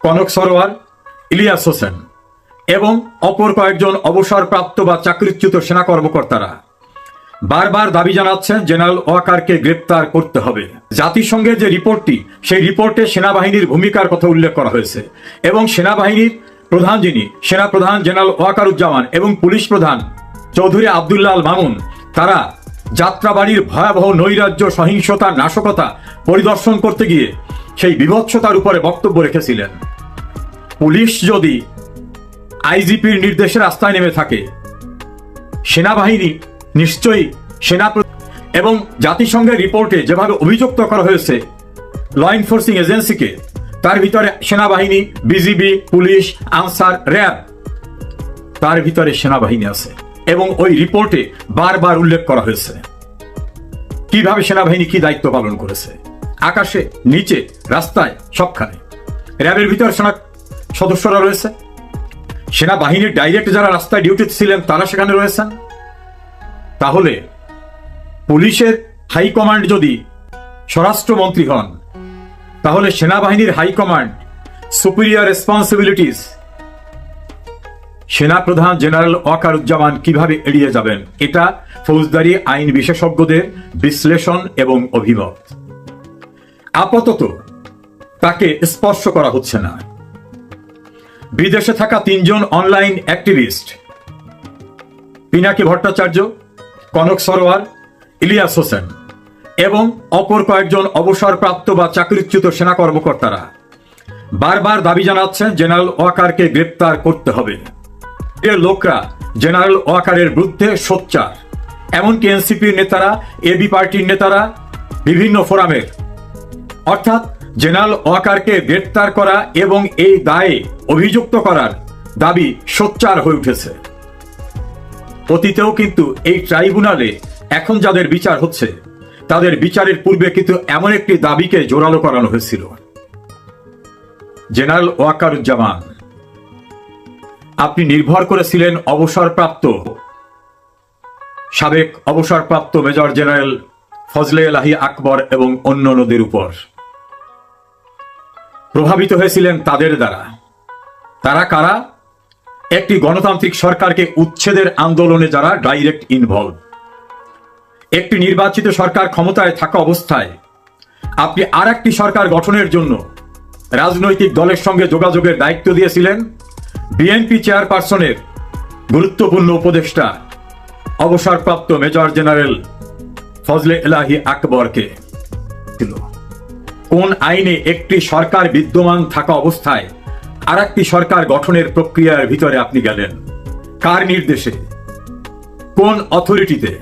কনক সরোয়ার, ইলিয়াস হোসেন এবং অপর কয়েকজন অবসরপ্রাপ্ত বা চাকরিচ্যুত সেনা কর্মকর্তারা। বারবার দাবি জানাচ্ছেন জেনারেল ওয়াকারকে গ্রেপ্তার করতে হবে। জাতিসংঘের যে রিপোর্টটি, সেই রিপোর্টে সেনাবাহিনীর ভূমিকার কথা উল্লেখ করা হয়েছে এবং সেনাবাহিনীর প্রধান যিনি সেনা প্রধান জেনারেল ওয়াকারুজ্জামান এবং পুলিশ প্রধান চৌধুরী আবদুল্লাহ আল মামুন, তারা যাত্রাবাড়ির ভয়াবহ নৈরাজ্য, সহিংসতা, নাশকতা পরিদর্শন করতে গিয়ে সেই বিভৎসতার উপরে বক্তব্য রেখেছিলেন। পুলিশ যদি আইজিপির নির্দেশে রাস্তায় নেমে থাকে, সেনাবাহিনী নিশ্চয়ই সেনা এবং জাতিসংঘের রিপোর্টে যেভাবে অভিযুক্ত করা হয়েছে ল এনফোর্সিং এজেন্সিকে তার ভিতরে সেনাবাহিনী, বিজিবি, পুলিশ, আনসার, র্যাব, তার ভিতরে সেনাবাহিনী আছে। এবং ওই রিপোর্টে বারবার উল্লেখ করা হয়েছে। কীভাবে সেনাবাহিনী কি দায়িত্ব পালন করেছে? আকাশে, নিচে, রাস্তায়, সবখানে। র্যাবের ভিতরে সেনা সদস্যরা রয়েছে। সেনাবাহিনীর ডাইরেক্ট যারা রাস্তায় ডিউটিতে ছিলেন, তারা সেখানে রয়েছেন। তাহলে পুলিশের হাইকমান্ড যদি স্বরাষ্ট্রমন্ত্রী হন, তাহলে সেনাবাহিনীর হাইকমান্ড সুপিরিয়র রেসপন্সিবিলিটিস সেনাপ্রধান জেনারেল ওয়াকারুজ্জামান কীভাবে এড়িয়ে যাবেন? এটা ফৌজদারি আইন বিশেষজ্ঞদের বিশ্লেষণ এবং অভিমত। আপাতত তাকে স্পর্শ করা হচ্ছে না। বিদেশে থাকা তিনজন অনলাইন অ্যাক্টিভিস্ট, পিনাকি ভট্টাচার্য, কনক সরোয়ার, ইলিয়াস হোসেন এবং অপর কয়েকজন অবসরপ্রাপ্ত বা চাকরিচ্যুত সেনা কর্মকর্তারা বারবার দাবি জানাচ্ছেন জেনারেল ওয়াকারকে গ্রেপ্তার করতে হবে। এর লোকরা জেনারেল ওয়াকারের বিরুদ্ধে সোচ্চার। এমনকি এনসিপির নেতারা এবি পার্টির নেতারা বিভিন্ন ফোরামের অর্থাৎ জেনারেল ওয়াকারকে গ্রেপ্তার করা এবং এই দায়ে অভিযুক্ত করার দাবি সোচ্চার হয়ে উঠেছে। অতীতেও কিন্তু এই ট্রাইব্যুনালে এখন যাদের বিচার হচ্ছে, তাদের বিচারের পূর্বে কিন্তু এমন একটি দাবিকে জোরালো করানো হয়েছিল। জেনারেল ওয়াকারুজ্জামান আপনি নির্ভর করেছিলেন অবসরপ্রাপ্ত সাবেক অবসরপ্রাপ্ত মেজর জেনারেল ফজলে এলাহি আকবর এবং অন্য নদীর উপর। প্রভাবিত হয়েছিলেন তাদের দ্বারা। তারা কারা? একটি গণতান্ত্রিক সরকারকে উচ্ছেদের আন্দোলনে যারা ডাইরেক্ট ইনভলভ একটি নির্বাচিত সরকার ক্ষমতায় থাকা অবস্থায় আপনি আর একটি সরকার গঠনের জন্য রাজনৈতিক দলের সঙ্গে যোগাযোগের দায়িত্ব দিয়েছিলেন। বিএনপি চেয়ারপারসনের গুরুত্বপূর্ণ উপদেষ্টা, অবসরপ্রাপ্ত মেজর জেনারেল ফজলে এলাহি আকবরকে। ছিল কোন আইনে একটি সরকার বিদ্যমান থাকা অবস্থায় আর একটি সরকার গঠনের প্রক্রিয়ার ভিতরে আপনি গেলেন? কার নির্দেশে? কোন অথরিটিতে?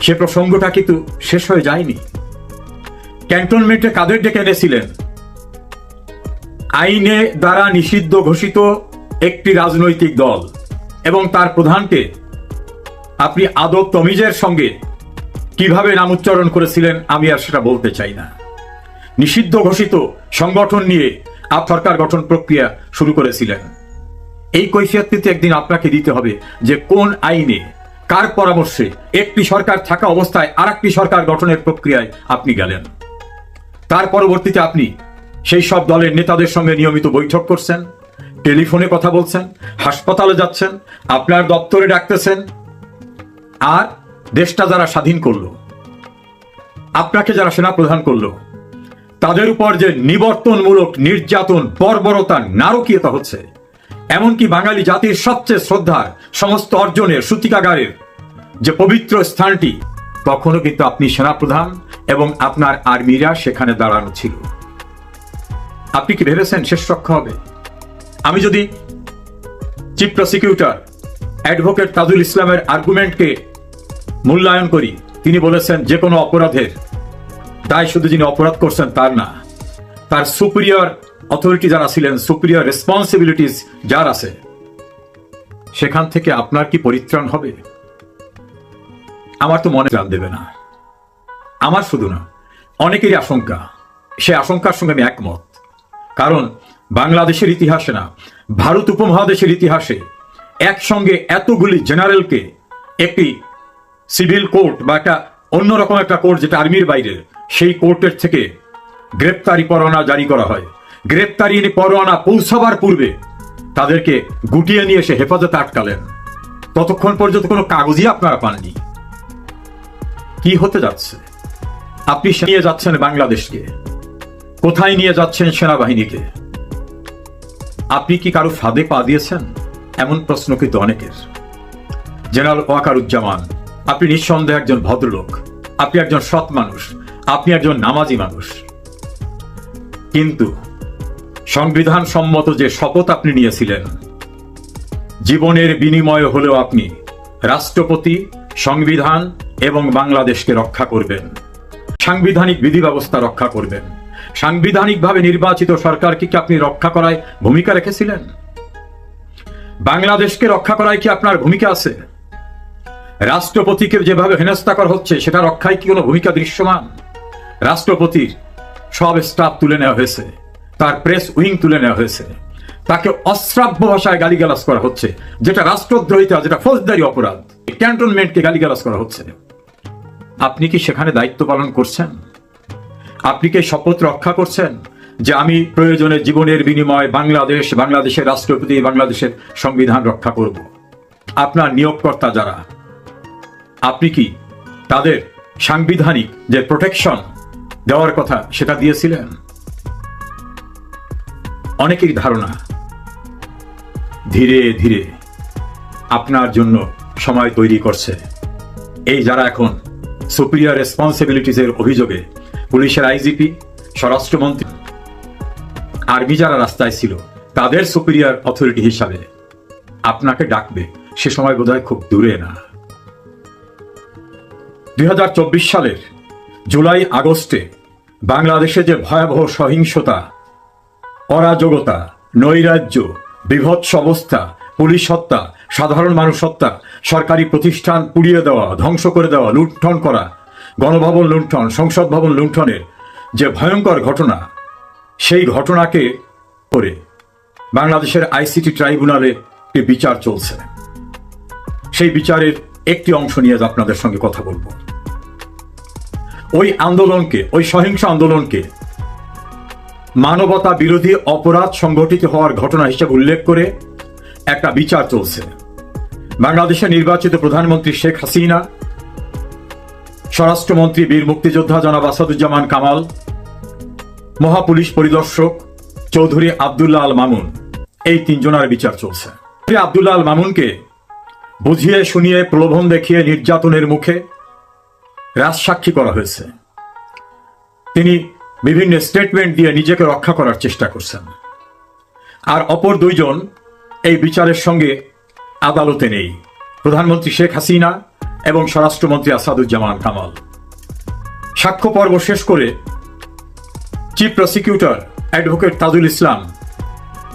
সে প্রসঙ্গটা কিন্তু শেষ হয়ে যায়নি। ক্যান্টনমেন্টে কাদের ডেকে এনেছিলেন? আইনে দ্বারা নিষিদ্ধ ঘোষিত একটি রাজনৈতিক দল এবং তার প্রধানকে আপনি আদব তমিজের সঙ্গে কীভাবে নাম উচ্চারণ করেছিলেন আমি আর সেটা বলতে চাই না। নিষিদ্ধ ঘোষিত সংগঠন নিয়ে আপ সরকার গঠন প্রক্রিয়া শুরু করেছিলেন। এই কৈফিয়ত কিন্তু একদিন আপনাকে দিতে হবে যে কোন আইনে কার পরামর্শে একটি সরকার থাকা অবস্থায় আর সরকার গঠনের প্রক্রিয়ায় আপনি গেলেন। তার পরবর্তীতে আপনি সেই সব দলের নেতাদের সঙ্গে নিয়মিত বৈঠক করছেন, টেলিফোনে কথা বলছেন, হাসপাতালে যাচ্ছেন, আপনার দপ্তরে ডাকতেছেন, আর দেশটা যারা স্বাধীন করল, আপনাকে যারা সেনা প্রধান করল, তাদের উপর যে নিবর্তনমূলক, নির্যাতন, বর্বরতা, নারকীয়তা হচ্ছে, এমনকি বাঙালি জাতির সবচেয়ে শ্রদ্ধার, সমস্ত অর্জনের, সূতিকাগারের যে পবিত্র স্থানটি, তখনও কিন্তু আপনি সেনাপ্রধান এবং আপনার আর্মিরা সেখানে দাঁড়ানো ছিল। আপনি কি ভেবেছেন শেষ রক্ষা হবে? আমি যদি চিফ প্রসিকিউটর অ্যাডভোকেট তাজুল ইসলামের আর্গুমেন্টকে মূল্যায়ন করি, তিনি বলেছেন যে কোনো অপরাধের দায় শুধু যিনি অপরাধ করছেন তার না, তার সুপিরিয়র অথরিটি যারা ছিলেন, সুপিরিয়র রেসপন্সিবিলিটিস যার আছে, সেখান থেকে আপনার কি পরিত্রাণ হবে? আমার তো মনে জান দেবে না। আমার শুধু না, অনেকেরই আশঙ্কা, সে আশঙ্কার সঙ্গে আমি একমত। কারণ বাংলাদেশের ইতিহাসে না, ভারত উপমহাদেশের ইতিহাসে একসঙ্গে এতগুলি জেনারেলকে একটি সিভিল কোর্ট বা একটা অন্যরকম একটা কোর্ট যেটা আর্মির বাইরে, সেই কোর্টের থেকে গ্রেপ্তারি পরোয়ানা জারি করা হয়। গ্রেপ্তারি পরোয়ানা পৌঁছাবার পূর্বে তাদেরকে গুটিয়ে নিয়ে এসে হেফাজতে আটকালেন। ততক্ষণ পর্যন্ত কোনো কাগজই আপনারা পাননি। কি হতে যাচ্ছে? আপনি নিয়ে যাচ্ছেন বাংলাদেশকে। কোথায় নিয়ে যাচ্ছেন সেনাবাহিনীকে? আপনি কি কারও ফাঁদে পা দিয়েছেন? এমন প্রশ্ন কিন্তু অনেকের। জেনারেল ওয়াকারুজ্জামান, আপনি নিঃসন্দেহে একজন ভদ্রলোক। আপনি একজন সৎ মানুষ। আপনি একজন নামাজি মানুষ। কিন্তু সংবিধান সম্মত যে শপথ আপনি নিয়েছিলেন, জীবনের বিনিময় হলেও আপনি রাষ্ট্রপতি, সংবিধান এবং বাংলাদেশকে রক্ষা করবেন। সাংবিধানিক বিধি ব্যবস্থা রক্ষা করবেন। সাংবিধানিকভাবে নির্বাচিত সরকারকে কি আপনি রক্ষা করায় ভূমিকা রেখেছিলেন? বাংলাদেশকে রক্ষা করায় কি আপনার ভূমিকা আছে? রাষ্ট্রপতিকে যেভাবে হেনস্থা করা হচ্ছে, সেটা রক্ষায় কি কোনো ভূমিকা দৃশ্যমান? রাষ্ট্রপতির সব স্টাফ তুলে নেওয়া হয়েছে, তার প্রেস উইং তুলে নেওয়া হয়েছে। তাকে অশ্রাব্য ভাষায় গালিগালাজ করা হচ্ছে, যেটা রাষ্ট্রদ্রোহিতা, যেটা ফৌজদারি অপরাধ। ক্যান্টনমেন্টকে গালিগালাজ করা হচ্ছে। আপনি কি সেখানে দায়িত্ব পালন করছেন? আপনি কি শপথ রক্ষা করছেন যে আমি প্রয়োজনে জীবনের বিনিময়ে বাংলাদেশ, বাংলাদেশের রাষ্ট্রপতি, বাংলাদেশের সংবিধান রক্ষা করব? আপনার নিয়োগকর্তা যারা, আপনি কি তাদের সাংবিধানিক যে প্রোটেকশন দেওয়ার কথা সেটা দিয়েছিলেন? অনেকের ধারণা, ধীরে ধীরে আপনার জন্য সময় তৈরি করছে। এই যারা এখন সুপিরিয়র রেসপন্সিবিলিটিসের অভিযোগে পুলিশের আইজিপি, স্বরাষ্ট্রমন্ত্রী, আর্মি যারা রাস্তায় ছিল, তাদের সুপিরিয়র অথরিটি হিসাবে আপনাকে ডাকবে। সে সময় বোধহয় খুব দূরে না। দুই হাজার চব্বিশ সালের জুলাই আগস্টে বাংলাদেশে যে ভয়াবহ সহিংসতা, অরাজকতা, নৈরাজ্য, বিভৎস অবস্থা, পুলিশ হত্যা সাধারণ মানুষ হত্যা, সরকারি প্রতিষ্ঠান পুড়িয়ে দেওয়া, ধ্বংস করে দেওয়া, লুণ্ঠন করা, গণভবন লুণ্ঠন, সংসদ ভবন লুণ্ঠনের যে ভয়ঙ্কর ঘটনা, সেই ঘটনাকে করে বাংলাদেশের আইসিটি ট্রাইব্যুনালে একটি বিচার চলছে। সেই বিচারের একটি অংশ নিয়ে আপনাদের সঙ্গে কথা বলব। ওই আন্দোলনকে, ওই সহিংস আন্দোলনকে মানবতা বিরোধী অপরাধ সংগঠিত হওয়ার ঘটনা হিসেবে উল্লেখ করে একটা বিচার চলছে। বাংলাদেশের নির্বাচিত প্রধানমন্ত্রী শেখ হাসিনা, স্বরাষ্ট্রমন্ত্রী বীর মুক্তিযোদ্ধা জনাব আসাদুজ্জামান কামাল, মহাপুলিশ পরিদর্শক চৌধুরী আবদুল্লাহ আল মামুন। এই তিনজনের বিচার চলছে। আবদুল্লাহ আল মামুনকে বুঝিয়ে শুনিয়ে প্রলোভন দেখিয়ে নির্যাতনের মুখে রাজসাক্ষী করা হয়েছে। তিনি বিভিন্ন স্টেটমেন্ট দিয়ে নিজেকে রক্ষা করার চেষ্টা করছেন। আর অপর দুইজন এই বিচারের সঙ্গে আদালতে নেই। প্রধানমন্ত্রী শেখ হাসিনা এবং স্বরাষ্ট্রমন্ত্রী আসাদুজ্জামান কামাল। সাক্ষ্য পর্ব শেষ করে chief prosecutor advocate Tajul Islam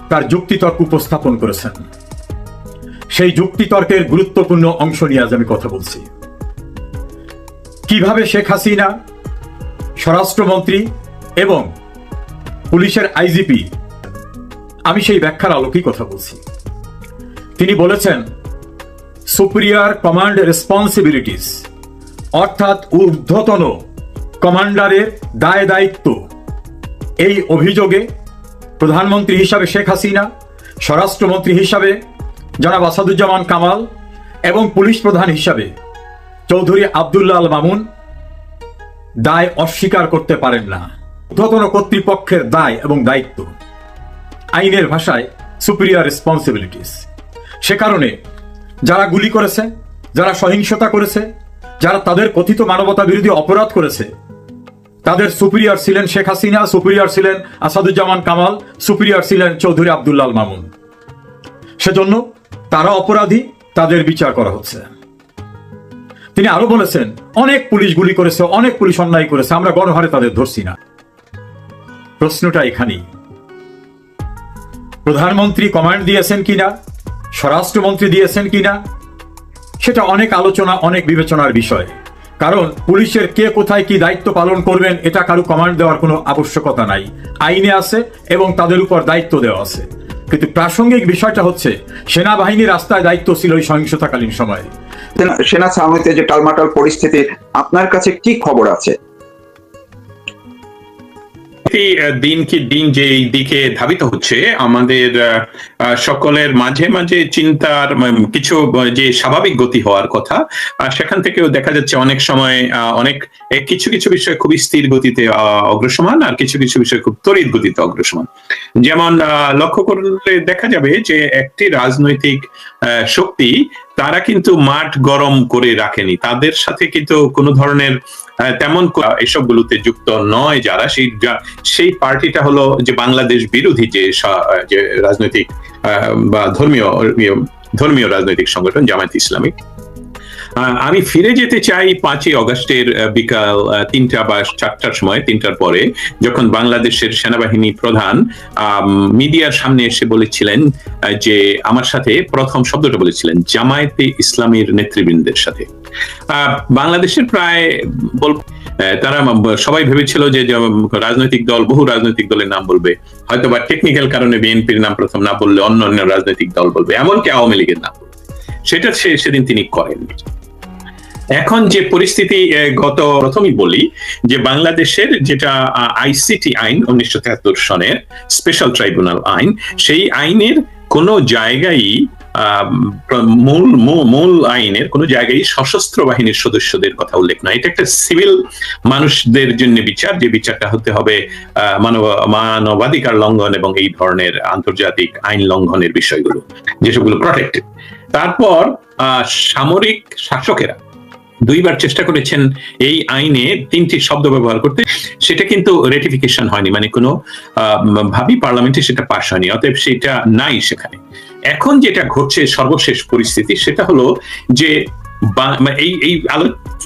তার যুক্তিতর্ক উপস্থাপন করেছেন। সেই যুক্তিতর্কের গুরুত্বপূর্ণ অংশ নিয়ে আজ আমি কথা বলছি। কীভাবে শেখ হাসিনা, স্বরাষ্ট্রমন্ত্রী এবং পুলিশের আইজিপি, আমি সেই ব্যাখ্যার আলোকেই কথা বলছি। তিনি বলেছেন, সুপিরিয়র কমান্ড রেসপন্সিবিলিটিস, অর্থাৎ ঊর্ধ্বতন কমান্ডারের দায় দায়িত্ব। এই অভিযোগে প্রধানমন্ত্রী হিসাবে শেখ হাসিনা, স্বরাষ্ট্রমন্ত্রী হিসাবে জনাব আসাদুজ্জামান কামাল এবং পুলিশ প্রধান হিসাবে চৌধুরী আবদুল্লাহ আল মামুন দায় অস্বীকার করতে পারেন না। ঊর্ধ্বতন কর্তৃপক্ষের দায় এবং দায়িত্ব। আইনের ভাষায় সুপিরিয়র রেসপন্সিবিলিটিস। সে কারণে যারা গুলি করেছে, যারা সহিংসতা করেছে, যারা তাদের কথিত মানবতা বিরোধী অপরাধ করেছে, তাদের সুপিরিয়র ছিলেন শেখ হাসিনা, সুপিরিয়র ছিলেন আসাদুজ্জামান কামাল, সুপিরিয়র ছিলেন চৌধুরী আবদুল্লাল মামুন। সেজন্য তারা অপরাধী, তাদের বিচার করা হচ্ছে। তিনি আরও বলেছেন, অনেক পুলিশ গুলি করেছে, অনেক পুলিশ অন্যায় করেছে, আমরা গণহারে তাদের ধরছি না। প্রশ্নটা এখানেই। প্রধানমন্ত্রী কমান্ড দিয়েছেন কিনা? স্বরাষ্ট্রমন্ত্রী দিয়েছেন কিনা, সেটা অনেক আলোচনা, অনেক বিবেচনার বিষয়। কারণ পুলিশের কে কোথায় কি দায়িত্ব পালন করবেন, এটা কারও কমান্ড দেওয়ার কোনো আবশ্যকতা নাই। আইনে আছে এবং তাদের উপর দায়িত্ব দেওয়া আছে। কিন্তু প্রাসঙ্গিক বিষয়টা হচ্ছে, সেনাবাহিনী রাস্তায় দায়িত্ব ছিল ওই সহিংসতাকালীন সময়ে। সেনা- সেনা যে টালমাটাল পরিস্থিতি, আপনার কাছে কি খবর আছে? আহ, দিন কি দিন যে দিকে ধাবিত হচ্ছে আমাদের সকলের মাঝে মাঝে চিন্তার কিছু যে স্বাভাবিক গতি হওয়ার কথা সেখান থেকেও দেখা যাচ্ছে অনেক সময় অনেক কিছু কিছু বিষয় খুবই স্থির গতিতে অগ্রসমান আর কিছু কিছু বিষয় খুব তড়িৎ গতিতে অগ্রসমান। যেমন লক্ষ্য করলে দেখা যাবে যে একটি রাজনৈতিক শক্তি তারা কিন্তু মাঠ গরম করে রাখেনি। তাদের সাথে কিন্তু কোনো ধরনের আহ, তেমন এসবগুলোতে যুক্ত নয় যারা। সেই সেই পার্টিটা হলো যে বাংলাদেশ বিরোধী যে যে রাজনৈতিক বা ধর্মীয় ধর্মীয় রাজনৈতিক সংগঠন জামায়াত ইসলামিক আমি ফিরে যেতে চাই পাঁচই অগস্টের বিকাল তিনটা বা চারটার সময়, তিনটার পরে, যখন বাংলাদেশের সেনাবাহিনী প্রধান মিডিয়ার সামনে এসে বলেছিলেন যে আমার সাথে প্রথম শব্দটা বলেছিলেন, জামায়াতে ইসলামীর নেতৃবৃন্দের সাথে। বাংলাদেশের প্রায় বল তারা সবাই ভেবেছিল যে রাজনৈতিক দল, বহু রাজনৈতিক দলের নাম বলবে। হয়তো বা টেকনিক্যাল কারণে বিএনপির নাম প্রথম না বললে অন্য অন্য রাজনৈতিক দল বলবে, এমনকি আওয়ামী লীগের নাম সেটা সেদিন তিনি করেননি। এখন যে পরিস্থিতি গত প্রথমেই বলি যে বাংলাদেশের যেটা আইসিটি আইন উনিশশো তেহাত্তর সনের স্পেশাল ট্রাইব্যুনাল আইন, সেই আইনের কোনো জায়গায় মূল মূল আইনের কোনো জায়গায় সশস্ত্র বাহিনীর সদস্যদের কথা উল্লেখ নয়। এটা একটা সিভিল মানুষদের জন্য বিচার, যে বিচারটা হতে হবে মানব, মানবাধিকার লঙ্ঘন এবং এই ধরনের আন্তর্জাতিক আইন লঙ্ঘনের বিষয়গুলো, যেসবগুলো প্রটেক্টেড তারপর সামরিক শাসকেরা দুইবার চেষ্টা করেছেন এই আইনে তিনটি শব্দ ব্যবহার করতে। সেটা কিন্তু রেটিফিকেশন হয়নি মানে কোনো ভাবি পার্লামেন্টে সেটা পাশ হয়নি, অতএব সেটা নাই সেখানে। এখন যেটা ঘটছে সর্বশেষ পরিস্থিতি সেটা হলো যে এই এই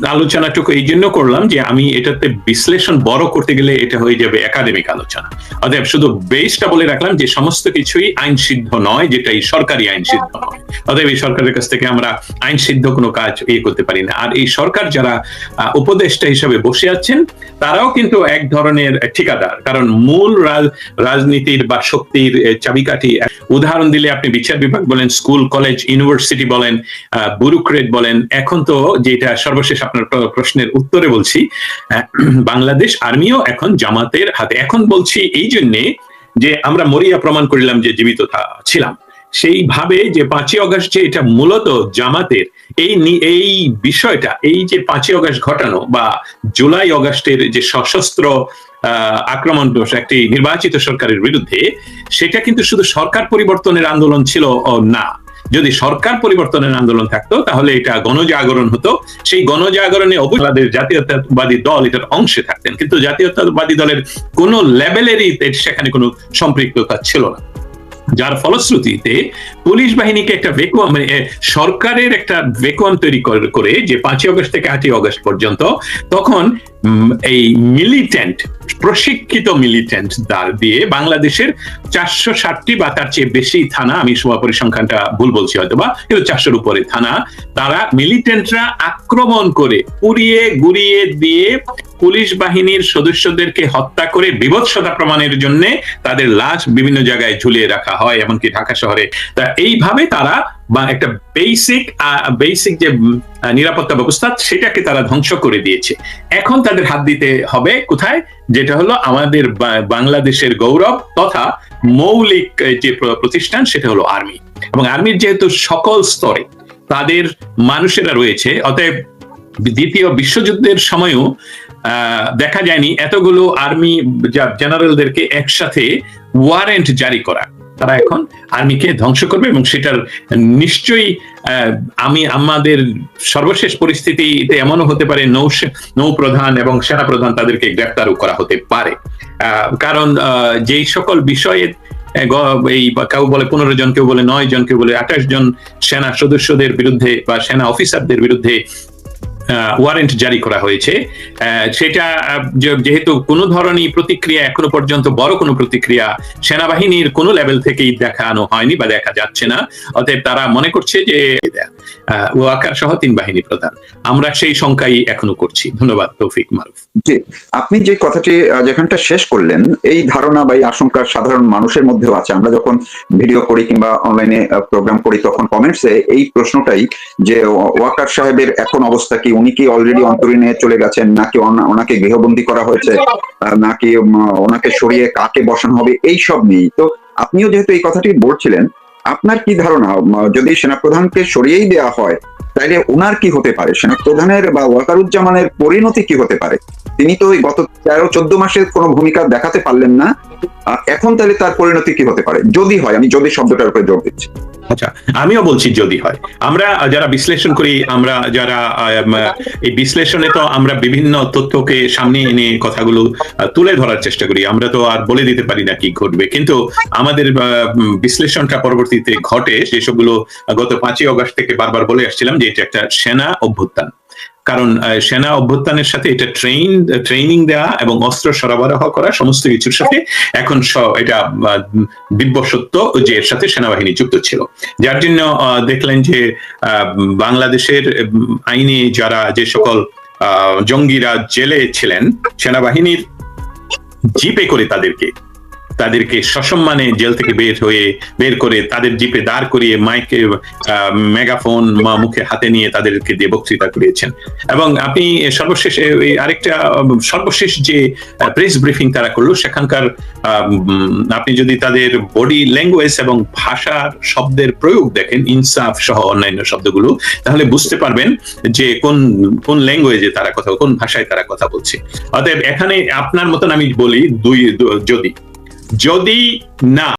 আলোচনাটুকু এই জন্য করলাম যে আমি এটাতে বিশ্লেষণ বড় করতে গেলে এটা হয়ে যাবে একাডেমিক আলোচনা। অতএব শুধু বেসটা বলে রাখলাম যে সমস্ত কিছুই আইন সিদ্ধ নয় যেটা এই সরকারি আইন সিদ্ধ নয়। অতএব এই সরকারের কাছ থেকে আমরা আইন সিদ্ধ কোনো কাজ ইয়ে করতে পারি না। আর এই সরকার যারা উপদেষ্টা হিসেবে বসে আছেন, তারাও কিন্তু এক ধরনের ঠিকাদার। কারণ মূল রাজ- রাজনীতির বা শক্তির চাবিকাঠি উদাহরণ দিলে আপনি বিচার বিভাগ বলেন, স্কুল, কলেজ, ইউনিভার্সিটি বলেন ব্যুরোক্রেট বলেন, এখন তো যেটা সর্বশেষ আপনার প্রশ্নের উত্তরে বলছি বাংলাদেশ আর্মিও এখন জামাতের হাতে। এখন বলছি এই জন্যে যে আমরা মরিয়া প্রমাণ করিলাম যে জীবিত ছিলাম। সেইভাবে যে পাঁচই অগস্ট যে এটা মূলত জামাতের, এই এই বিষয়টা, এই যে পাঁচই অগস্ট ঘটানো বা জুলাই অগস্টের যে সশস্ত্র আক্রমণ দোষ একটি নির্বাচিত সরকারের বিরুদ্ধে, সেটা কিন্তু শুধু সরকার পরিবর্তনের আন্দোলন ছিল না। যদি সরকার পরিবর্তনের আন্দোলন থাকতো, তাহলে এটা গণজাগরণ হতো। সেই গণজাগরণে অবশ্যই জাতীয়তাবাদী দল এটার অংশে থাকতেন। কিন্তু জাতীয়তাবাদী দলের কোন লেভেলেরই সেখানে কোনো সম্পৃক্ততা ছিল না। যার ফলশ্রুতিতে পুলিশ বাহিনীকে একটা ভেকুয়াম মানে সরকারের একটা ভেকুয়াম তৈরি করে যে পাঁচই অগস্ট থেকে আটই অগস্ট পর্যন্ত, তখন এই মিলিটেন্ট প্রশিক্ষিত মিলিটেন্ট দ্বার দিয়ে বাংলাদেশের চারশো ষাটটি বা তার চেয়ে বেশি থানা, আমি সভা পরিসংখ্যানটা ভুল বলছি হয়তো বা কিন্তু চারশোর উপরে থানা, তারা মিলিটেন্টরা আক্রমণ করে পুড়িয়ে গুড়িয়ে দিয়ে পুলিশ বাহিনীর সদস্যদেরকে হত্যা করে বিভৎসতা প্রমাণের জন্য তাদের লাশ বিভিন্ন জায়গায় ঝুলিয়ে রাখা হয়, এমনকি ঢাকা শহরে। তা এইভাবে তারা বা একটা বেসিক বেসিক যে নিরাপত্তা ব্যবস্থা, সেটাকে তারা ধ্বংস করে দিয়েছে। এখন তাদের হাত দিতে হবে কোথায়? যেটা হলো আমাদের বাংলাদেশের গৌরব তথা মৌলিক যে প্রতিষ্ঠান, সেটা হলো আর্মি। এবং আর্মির যেহেতু সকল স্তরে তাদের মানুষেরা রয়েছে, অতএব দ্বিতীয় বিশ্বযুদ্ধের সময়ও দেখা যায়নি এতগুলো আর্মি জেনারেলদেরকে একসাথে ওয়ারেন্ট জারি করা। তারা এখন আর্মিকে ধ্বংস করবে এবং সেটার নিশ্চয়ই আমি, আমাদের সর্বশেষ পরিস্থিতিতে এমনও হতে পারে, নৌ নৌপ্রধান এবং সেনাপ্রধান তাদেরকে গ্রেপ্তারও করা হতে পারে। কারণ যেই সকল বিষয়ে এই কেউ বলে পনেরো জন, কেউ বলে নয় জন, কেউ বলে আঠাশ জন সেনা সদস্যদের বিরুদ্ধে বা সেনা অফিসারদের বিরুদ্ধে ওয়ারেন্ট জারি করা হয়েছে। সেটা যেহেতু কোনো ধরনের প্রতিক্রিয়া এখনও পর্যন্ত, বড় কোনো প্রতিক্রিয়া সেনাবাহিনীর কোনো লেভেল থেকেই দেখানো হয়নি বা দেখা যাচ্ছে না। অতএব তারা মনে করছে যে ওয়াকার সহ তিন বাহিনী প্রধান। আমরা সেই সংখ্যাই এখনও করছি। ধন্যবাদ, তৌফিক মারুফ। জি, আপনি যে কথাটি যেখানটা শেষ করলেন, এই ধারণা বা এই আশঙ্কা সাধারণ মানুষের মধ্যেও আছে। আমরা যখন ভিডিও করি কিংবা অনলাইনে প্রোগ্রাম করি, তখন কমেন্টসে এই প্রশ্নটাই যে ওয়াকার সাহেবের এখন অবস্থা কি উনি কি অলরেডি অন্তরীণে চলে গেছেন নাকি ওনাকে গৃহবন্দী করা হয়েছে নাকি ওনাকে সরিয়ে কাকে বসানো হবে, এই সব নেই তো আপনিও যেহেতু এই কথাটি বলছিলেন, আপনার কি ধারণা? যদি সেনাপ্রধানকে সরিয়েই দেওয়া হয়, তাইলে ওনার কি হতে পারে? সেনাপ্রধানের বা ওয়াকারুজ্জামানের পরিণতি কি হতে পারে? তিনি তো গত তেরো, চোদ্দ মাসের কোনো ভূমিকা দেখাতে পারলেন না। এখন তাহলে তার পরিণতি কি হতে পারে? যদি হয়, আমি যদি শব্দটার উপরে জোর দিচ্ছি। আচ্ছা আমিও বলছি যদি হয়। আমরা যারা বিশ্লেষণ করি, আমরা যারা এই বিশ্লেষণে তো আমরা বিভিন্ন তথ্যকে সামনে এনে কথাগুলো তুলে ধরার চেষ্টা করি। আমরা তো আর বলে দিতে পারি না কি ঘটবে। কিন্তু আমাদের বিশ্লেষণটা পরবর্তীতে ঘটে। যেসবগুলো গত পাঁচই অগস্ট থেকে বারবার বলে আসছিলাম যে এটা একটা সেনা অভ্যুত্থান। কারণ সেনা অভ্যুত্থানের সাথে এটা ট্রেন ট্রেনিং দেওয়া এবং অস্ত্র সরবরাহ করা সমস্ত কিছুর সাথে এখন এটা দিব্য সত্য যে এর সাথে সেনাবাহিনী যুক্ত ছিল। যার জন্য দেখলেন যে বাংলাদেশের আইনে যারা যে সকল জঙ্গিরা জেলে ছিলেন, সেনাবাহিনীর জিপে করে তাদেরকে তাদেরকে সসম্মানে জেল থেকে বের হয়ে, বের করে তাদের জিপে দাঁড় করিয়ে মাইকে মেগাফোন মা- মুখে হাতে নিয়ে তাদেরকে দিয়ে বক্তৃতা করিয়েছেন। এবং আপনি সর্বশেষ আরেকটা সর্বশেষ যে প্রেস ব্রিফিং তারা করল, সেখানকার আপনি যদি তাদের বডি ল্যাঙ্গুয়েজ এবং ভাষার শব্দের প্রয়োগ দেখেন ইনসাফ সহ অন্যান্য শব্দগুলো, তাহলে বুঝতে পারবেন যে কোন কোন ল্যাঙ্গুয়েজে তারা কথা, কোন ভাষায় তারা কথা বলছে। অতএব এখানে আপনার মতন আমি বলি দুই যদি। যদি না।